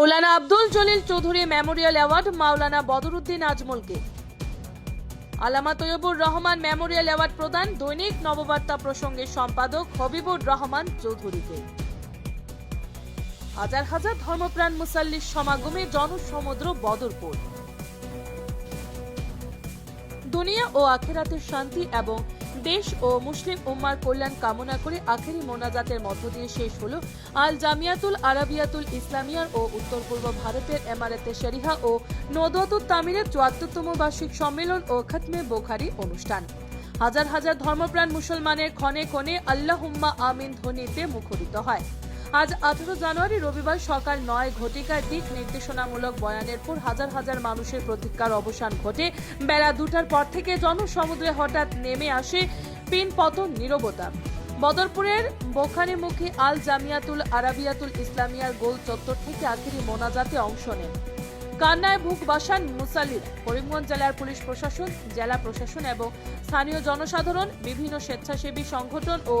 মৌলানা Abdul Jalil Chowdhury memorial award, Maulana Badruddin আজমলকে। Allama Taiyabur Rahman memorial award প্রদান দৈনিক নববার্তা প্রসঙ্গে সম্পাদক হবিবুর রহমান চৌধুরীকে। হাজার হাজার ধর্মপ্রাণ মুসাল্লির সমাগমে জনসমুদ্র বদরপুর। দুনিয়া ও আখেরাতের শান্তি এবং দেশ ও মুসলিম উম্মার কল্যাণ কামনা করে আখেরি মোনাজাতের মধ্য দিয়ে শেষ হল আল জামিয়াতুল আরাবিয়াতুল ইসলামিয়ার ও উত্তর পূর্ব ভারতের এমারেতে শরিহা ও নদতুত তামিরের চুয়াত্তরতম বার্ষিক সম্মেলন ও খতমে বোখারি অনুষ্ঠান। হাজার হাজার ধর্মপ্রাণ মুসলমানের ক্ষণে ক্ষণে আল্লাহুম্মা আমিন ধ্বনিতে মুখরিত হয়। আজ আঠারো জানুয়ারি, রবিবার সকাল নয় ঘটিকায় দিক নির্দেশনামূলক বয়ানের পর হাজার হাজার মানুষের প্রতীক্ষার অবসান ঘটে। বেলা দুটার পর থেকে জনসমুদ্রে হঠাৎ নেমে আসে পিন পতন নিরবতা। বদরপুরের বোখানিমুখী আল জামিয়াতুল আরাবিয়াতুল ইসলামিয়ার গোল চত্বর থেকে আখেরি মোনাজাতে অংশ নেন। কান্নায় বুক বাসান মুসাল্লির। করিমগঞ্জ জেলার পুলিশ প্রশাসন, জেলা প্রশাসন এবং স্থানীয় জনসাধারণ, বিভিন্ন স্বেচ্ছাসেবী সংগঠন ও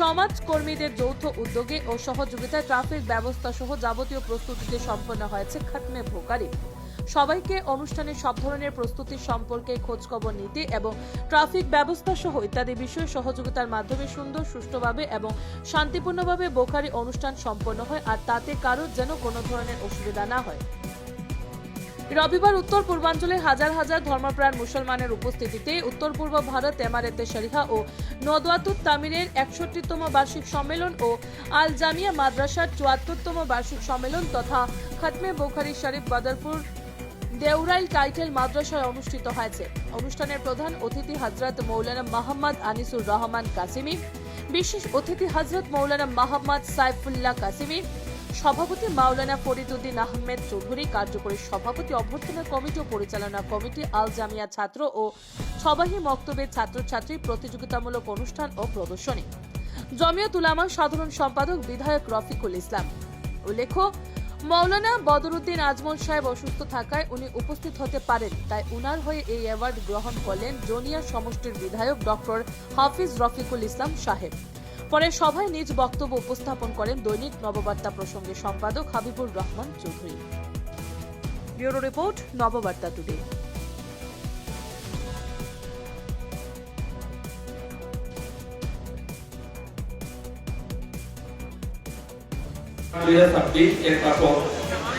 সমাজ কর্মীদের যৌথ উদ্যোগে ও সহযোগিতায় ট্রাফিক ব্যবস্থা সহ যাবতীয় প্রস্তুতিতে সম্পন্ন হয়েছে খাতমে ভোকারি। সবাইকে অনুষ্ঠানের সব ধরনের প্রস্তুতি সম্পর্কে খোঁজখবর নিতে এবং ট্রাফিক ব্যবস্থা সহ ইত্যাদি বিষয়ে সহযোগিতার মাধ্যমে সুন্দর, সুষ্ঠুভাবে এবং শান্তিপূর্ণভাবে বোখারি অনুষ্ঠান সম্পন্ন হয় আর তাতে কারোর যেন কোনো ধরনের অসুবিধা না হয়। রবিবার উত্তর পূর্বাঞ্চলে হাজার হাজার ধর্মপ্রাণ মুসলমানের উপস্থিতিতে উত্তর পূর্ব ভারত, এমারেতে শরিহা ও নদওয়াতুত তামিরের একষট্টিতম বার্ষিক সম্মেলন ও আল জামিয়া মাদ্রাসার চুয়াত্তরতম বার্ষিক সম্মেলন তথা খাতমে বোখারি শরীফ বদরপুর দেউরাইল টাইটেল মাদ্রাসায় অনুষ্ঠিত হয়েছে। অনুষ্ঠানের প্রধান অতিথি হজরত মৌলানা মোহাম্মদ আনিসুর রহমান কাসিমি, বিশেষ অতিথি হজরত মৌলানা মোহাম্মদ সাইফুল্লাহ কাসিমি সভাপতি মাওলানা ফরিদুদ্দিন আহমেদ চৌধুরী, কার্যকরী সভাপতি অভ্যর্থনা কমিটি ও পরিচালনা কমিটি আল জামিয়া ছাত্র ও সবাহী মক্তবের ছাত্রছাত্রী প্রতিযোগিতামূলক অনুষ্ঠান ও প্রদর্শনী। জমিয়ত উলামা সাধারণ সম্পাদক বিধায়ক রফিকুল ইসলাম। উল্লেখ্য মৌলানা বদরুদ্দিন আজমল সাহেব অসুস্থ থাকায় উনি উপস্থিত হতে পারেন, তাই উনার হয়ে এই অ্যাওয়ার্ড গ্রহণ করলেন জোনিয়া সমষ্টির বিধায়ক ডক্টর হাফিজ রফিকুল ইসলাম সাহেব। পরে সভায় নিজ বক্তব্য উপস্থাপন করেন দৈনিক নববার্তা প্রসঙ্গে সম্পাদক Habibur Rahman Chowdhury. Bureau report, Nababarta today.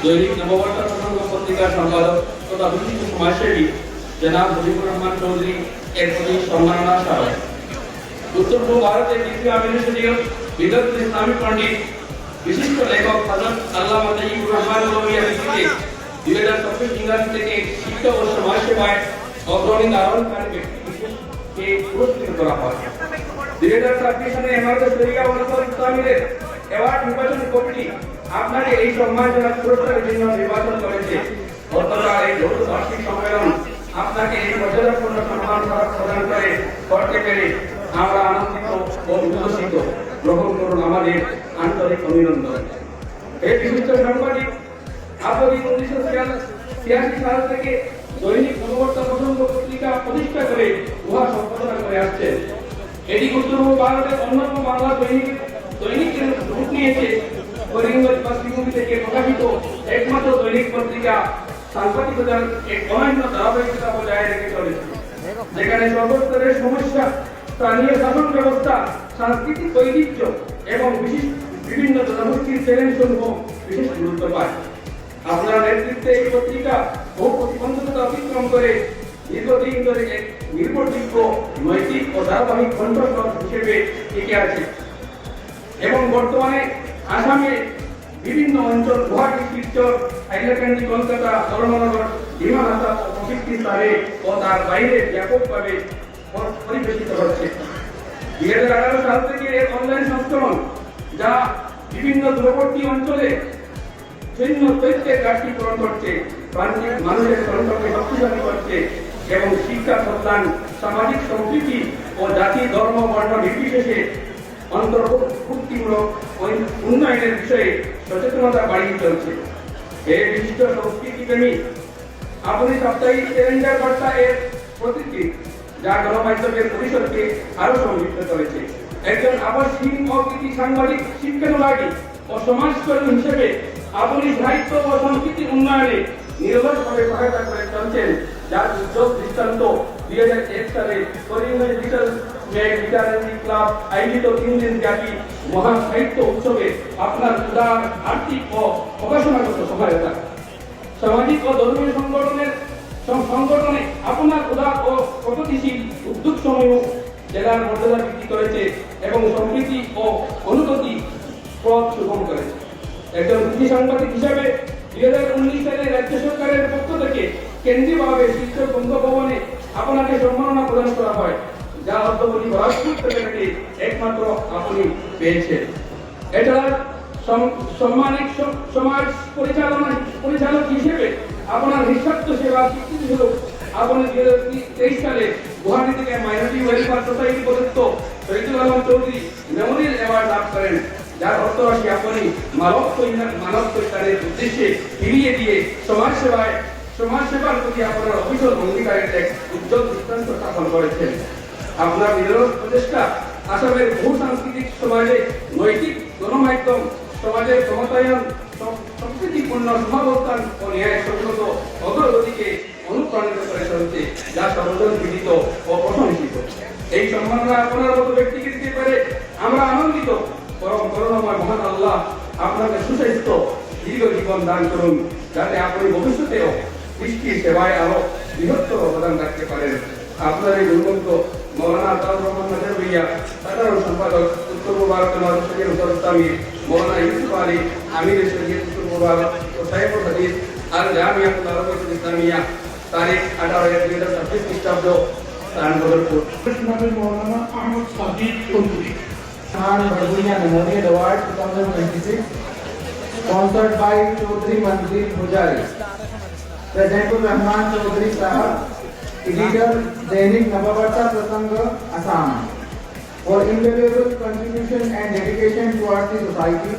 দৈনিক নববার্তা প্রসঙ্গ পত্রিকার সম্পাদক তথা বিশিষ্ট সমাজসেবী জনাব মুজিবুর রহমান চৌধুরী এর প্রতি সম্মাননা স্মারক উত্তর পূর্ব ভারতের দ্বিতীয় আমির শরীয় বিদগ্ধ ইসলামী পণ্ডিত, বিশিষ্ট লেখক হজরত আল্লামা তাইয়িবুর রহমান নবী ব্যক্তিকে দুই হাজার চব্বিশ ইংরাজি থেকে শিক্ষা ও সমাজসেবায় অগ্রণী ধারণকারী ব্যক্তি বিশেষকে পুরস্কৃত করা হয়। দুই হাজার ছাব্বিশ সালে এমারত শরিয়া অনুসর ইসলামীদের অ্যাওয়ার্ড নির্বাচন কমিটি আপনাকে এই সম্মানজনক পুরস্কারের জন্য নির্বাচন করেছে। গতকাল এই যৌথ বার্ষিক সম্মেলন আপনাকে এই মর্যাদাপূর্ণ সম্মান প্রদান করে। করতে পেরে আমরা আনন্দিত ও উল্লসিত গ্রহণ করুন আমাদের আন্তরিক অভিনন্দন। এই বিশিষ্ট সাংবাদিক আপনি উনিশশো ছিয়াশি সাল থেকে দৈনিক নববর্তা প্রসঙ্গ পত্রিকা প্রতিষ্ঠা করে উহা সম্পাদনা করে আসছেন। এটি উত্তর ভারতের অন্যতম বাংলা দৈনিক দৈনিকের রূপ নিয়েছে করিমগঞ্জ মাতৃভূমি থেকে প্রকাশিত একমাত্র দৈনিক পত্রিকা সাংবাদিকতার এক অনন্য ধারাবাহিকতা বজায় রেখে চলেছে। যেখানে সর্বস্তরের সমস্যা স্থানীয় শাসন ব্যবস্থা সাংস্কৃতিক ঐতিহ্য এবং বিশেষ বিভিন্ন জনগোষ্ঠীর চ্যালেঞ্জ সমূহ বিশেষ গুরুত্ব পায়। আপনার নেতৃত্বে এই পত্রিকা বহু প্রতিবন্ধকতা অতিক্রম করে। দীর্ঘদিন ধরে এক নির্ভরযোগ্য, নৈতিক ও ধারাবাহিক কণ্ঠস্বর হিসেবে টিকে আছে। এবং বর্তমানে আসামে বিভিন্ন অঞ্চল, গুয়াহাটি, শিলচর, হাইলাকান্দি, কলকাতা, ধর্মনগর ও প্রকৃতি স্তরে ও তার বাইরে ব্যাপকভাবে পরিবেশিত হচ্ছে। দুই হাজার আঠারো সাল থেকে এর অনলাইন সংস্করণ যা বিভিন্ন দূরবর্তী অঞ্চলে তৈত্যের ঘাটতি পূরণ করছে মানুষের কণ্ঠকে শক্তিশালী করছে এবং শিক্ষা, কল্যাণ, সামাজিক সম্প্রীতি ও জাতি, ধর্ম, বর্ণ নির্বিশেষে অন্তর্ভুক্তিমূলক উন্নয়নের বিষয়ে সচেতনতা বাড়িয়ে চলছে এই বিশিষ্ট সংস্কৃতিপ্রেমী আপনি সাপ্তাহিক ক্যালেন্ডার বার্তা এর প্রতীকী যা গণমাধ্যমের পরিসরকে আরও সমৃদ্ধ করেছে। একজন আবাসহীন অকৃতি সাংবাদিক, শিক্ষানুরাগী ও সমাজকর্মী হিসেবে আপনি সাহিত্য ও সংস্কৃতি উন্নয়নে নিরলসভাবে সহায়তা করে চলছেন। যার উদ্যোগ দৃষ্টান্ত দুই হাজার এক সালে করিমগঞ্জ লিটারেরি ক্লাব আয়োজিত তিন দিন ব্যাপী মহান সাহিত্য উৎসবে আপনার উদার, আর্থিক ও প্রকাশনাগত সহায়তা। সামাজিক ও ধর্মীয় সংগঠনের সং- সংগঠনে আপনার উদার ও প্রগতিশীল উদ্যোগ সমূহ জেলার মর্যাদা বৃদ্ধি করেছে এবং সম্প্রীতি ও অনুভূতি পথ সুগম করেছে। একজন কৃষি সাংবাদিক হিসাবে দুই হাজার উনিশ সালে রাজ্য সরকারের পক্ষ থেকে কেন্দ্রীয়ভাবে শিক্ষক বঙ্গভবনে আপনাকে সম্মাননা প্রদান করা হয়, যা অর্থবলী বরাকপুর থেকে একমাত্র আপনি পেয়েছেন। এছাড়া সম- সম্মানিত সমাজ পরিচালনা, পরিচালক হিসেবে আপনার নিঃস্বার্থ সেবা স্বীকৃতি হল। আপনি দুই হাজার তেইশ সালে গুয়াহাটি থেকে মাইনরিটি ওয়েলফেয়ার সোসাইটি প্রদত্ত শহীদুল আলম চৌধুরী মেমোরিয়াল অ্যাওয়ার্ড লাভ করেন। যার অর্থ রাশি আপনি মানব কল্যাণ মানব কল্যাণের উদ্দেশ্যে ফিরিয়ে দিয়ে সমাজ সেবায় সমাজ সেবার প্রতি আপনার অফিসল অঙ্গীকারের এক উজ্জ্বল দৃষ্টান্ত স্থাপন করেছেন। আপনার নিরলস প্রচেষ্টা আসামের বহু সাংস্কৃতিক সমাজে নৈতিক গণমাধ্যম সমাজের ক্ষমতায়ন সম- সম্প্রীতিপূর্ণ সমাবস্থান ও ন্যায় সংগত অগ্রগতিকে অনুপ্রাণিত করে চলছে, যা সর্বজন বিদিত ও প্রশংসিত এই সম্মাননা আপনার মতো ব্যক্তিকে দিতে পারে, আমরা আনন্দিত। পরম করুণাময় মহান আল্লাহ আপনাকে সুস্বাস্থ্য, দীর্ঘ জীবন দান করুন, যাতে আপনি ভবিষ্যতেও কৃষ্টির সেবায় আরও বৃহত্তর অবদান রাখতে পারেন। আপনার এই গুণগত মৌলানা আতাউর রহমান নাজার ভুইয়া, সাধারণ সম্পাদক উত্তর ভারতের মানুষের উত্তরস্থামী মৌলানা ইউসুফ আলী আমির শরীয়ত Mubarak Society Hadith Al-Jamia Mubarak Islamia तारीख अठारह एक दो हज़ार छब्बीस ख्रीष्टाब्द स्थान बदलपुर मौलाना अहमद साजिद कुलपुरी स्थान Bharbunia memorial award two thousand twenty six sponsored by Chowdhury Manjir Pujari प्रेजेंटुर Rahman Chaudhary साहब एडिटर दैनिक नवाबर्ता प्रसंग Assam for invaluable contribution and dedication towards the society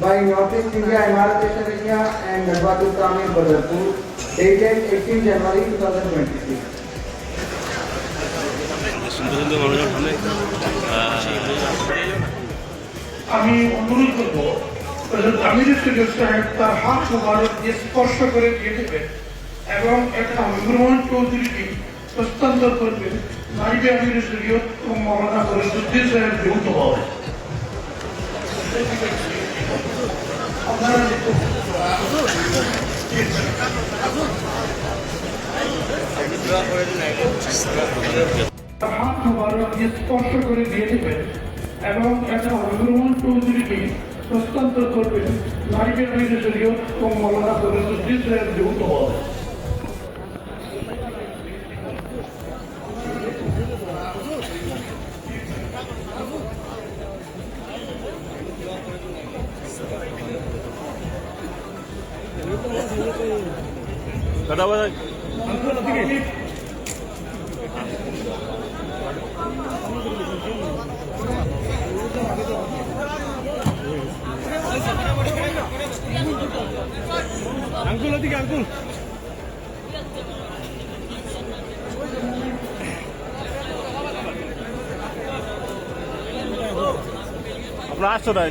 by Northeast India Emarat Sharia and Nadwatul Kamil Badarpur, dated 18 January 2026. সুন্দর সুন্দর মানুষের সামনে আমি অনুরোধ করব আমির শরীফ সাহেব তার হাত মোবারক স্পর্শ করে দিয়ে দেবেন এবং এটা হবিবুরহমান চৌধুরীকে হস্তান্তর করবেন আমির শরীয়ত ও মৌলানা ফরিদুদ্দিন সাহেব আপনারা তার হাত স্পর্শ করে দিয়ে দেবেন এবং একটা অভিগ্রহণ চৌধুরীকে হস্তান্তর করবেন নাইবে আমির যদিও এবং মৌলানা করে সাহেব হবে কথা বলা আঙ্কুল ওদিকে আঙ্কুল আপনার আসছো তাই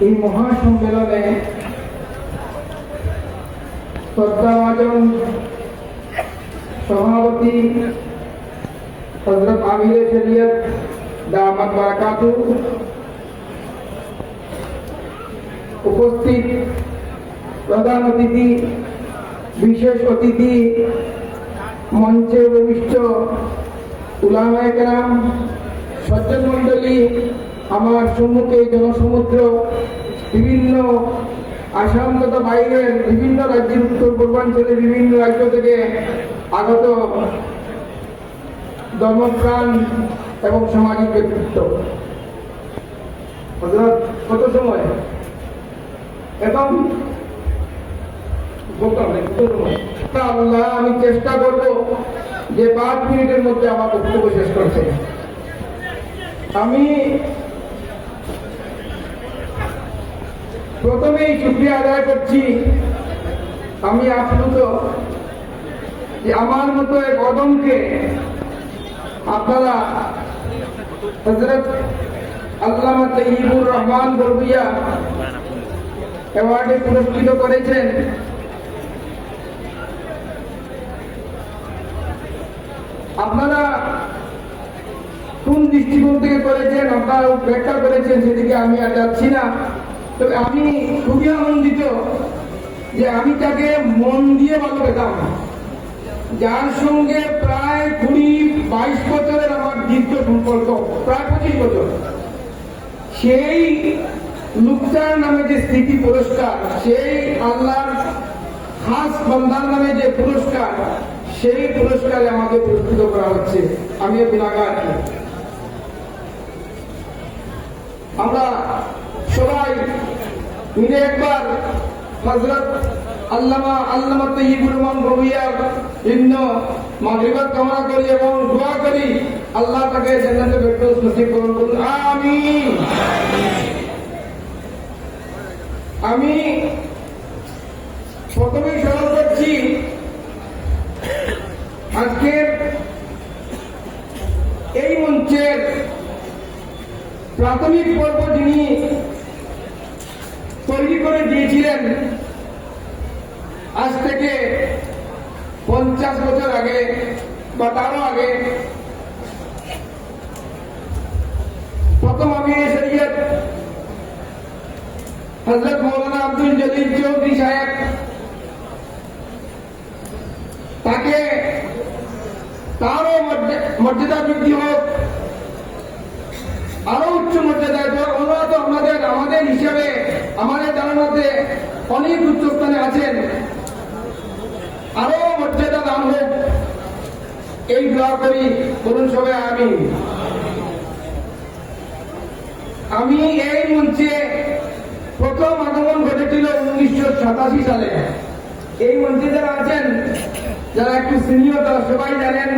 এই মহাসম্মেলনে শ্রদ্ধাভাজন সভাপতি হজরত আমির শরীয়ত দামাত বারাকাতু উপস্থিত প্রধান অতিথি বিশেষ অতিথি মঞ্চে উপবিষ্ট উলামায়ে কেরাম সজ্জন মণ্ডলী আমার সম্মুখে জনসমুদ্র, বিভিন্ন আসাম তথা বাইরের বিভিন্ন রাজ্যের উত্তর, পূর্বাঞ্চলের বিভিন্ন রাজ্য থেকে আগত ধর্মপ্রাণ এবং সামাজিক ব্যক্তিত্ব। কত সময়? এবং আমি চেষ্টা করব যে পাঁচ মিনিটের মধ্যে আমার বক্তব্য শেষ করতে। আমি প্রথমেই শুক্রিয়া আদায় করছি। আমি আপ্লুত। আমার মতো এক অদমকে আপনারা হজরত আল্লামা তৈবুর রহমান বরবিয়া অ্যাওয়ার্ডে পুরস্কৃত করেছেন। আপনারা কোন দৃষ্টিকোণ থেকে করেছেন, আপনারা ব্যাখ্যা করেছেন, সেদিকে আমি আর যাচ্ছি না। তবে আমি খুবই আনন্দিত যে আমি তাকে মন দিয়ে ভালো পেতাম যার সঙ্গে প্রায় কুড়ি, বাইশ বছরের আমার দীর্ঘ সম্পর্ক, প্রায় পঁচিশ বছর। সেই লুকটার নামে যে স্মৃতি পুরস্কার, সেই আল্লাহর খাস বন্ধার নামে যে পুরস্কার, সেই পুরস্কারে আমাকে পুরস্কৃত করা হচ্ছে। আমিও বিনাগার আমরা সবাই মিলে একবার হজরত আল্লামা আল্লামা তৈবুর রহমান রবিয়ার জন্য মাগরিবাত কামনা করি এবং দোয়া করি, আল্লাহ তাকে জান্নাতে ফেরদৌস নসিব করুন। বলুন, আমিন। আমি প্রথমেই স্মরণ করছি, আজকের এই মঞ্চের প্রাথমিক পর্ব যিনি তৈরি করে দিয়েছিলেন। আজ থেকে পঞ্চাশ বছর আগে বা তারও আগে প্রথম আমি শরীয়ত হজরত মৌলানা আব্দুল জলিল চৌধুরী সাহেব তাকে তারও মর্যা- মর্যাদা বৃদ্ধি হোক আরও উচ্চ মর্যাদায় তো ওনারা তো আমাদের হিসাবে আমাদের জানানোতে অনেক উচ্চ স্থানে আছেন। আরও মর্যাদা দান হোক। এই দোয়া করি, বলুন সবাই আমি আমি এই মঞ্চে প্রথম আগমন ঘটেছিল উনিশশো সাতাশি সালে। এই মঞ্চে যারা আছেন, যারা একটু সিনিয়র, তারা সবাই জানেন,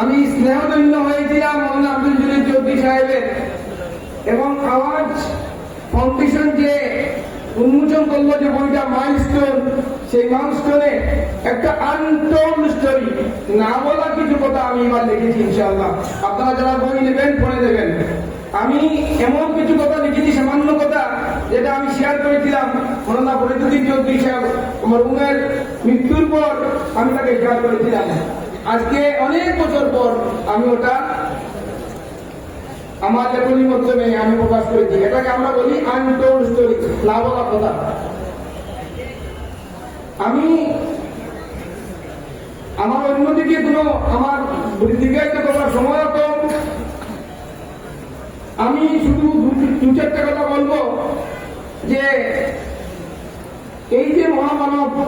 আমি স্নেহধন্য হয়েছিলাম মৌলানা আব্দুল জলিল চৌধুরী সাহেবের। এবং আওয়াজ ফাউন্ডেশন যে উন্মোচন করল যে বইটা মাইলস্টোন সেই মাইলস্টোনে একটা আনটোল্ড স্টোরি না বলা কিছু কথা আমি এবার লিখেছি, ইনশাআল্লাহ। আপনারা যারা বই নেবেন, পড়ে দেবেন আমি এমন কিছু কথা লিখেছি, সামান্য কথা, যেটা আমি শেয়ার করেছিলাম মৌলানা ফরিদুদ্দিন চৌধুরী সাহেব মরহুমের মৃত্যুর পর আমি তাকে শেয়ার করেছিলাম। আজকে অনেক বছর পর আমি ওটা আমার মাধ্যমে আমি প্রকাশ করেছি এটাকে আমরা বলি আনটোল্ড স্টোরি কথা। আমি আমার অন্যদিকে আমার দীর্ঘায়িত করার সময় আমি শুধু দু- চারটা কথা বলব যে এই যে মহামানব,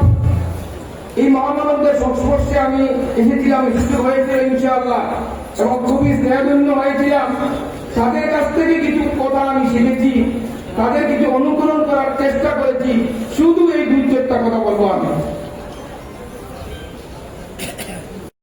এই মহামানবদের সংস্পর্শে আমি এসেছিলাম সুযোগ হয়েছিল ইনশাআল্লাহ। এবং খুবই স্নেহধন্য হয়েছিলাম। তাদের কাছ থেকে কিছু কথা আমি শিখেছি। তাদের কিছু অনুকরণ করার চেষ্টা করেছি। শুধু এই দুই চারটা কথা বলব আমি।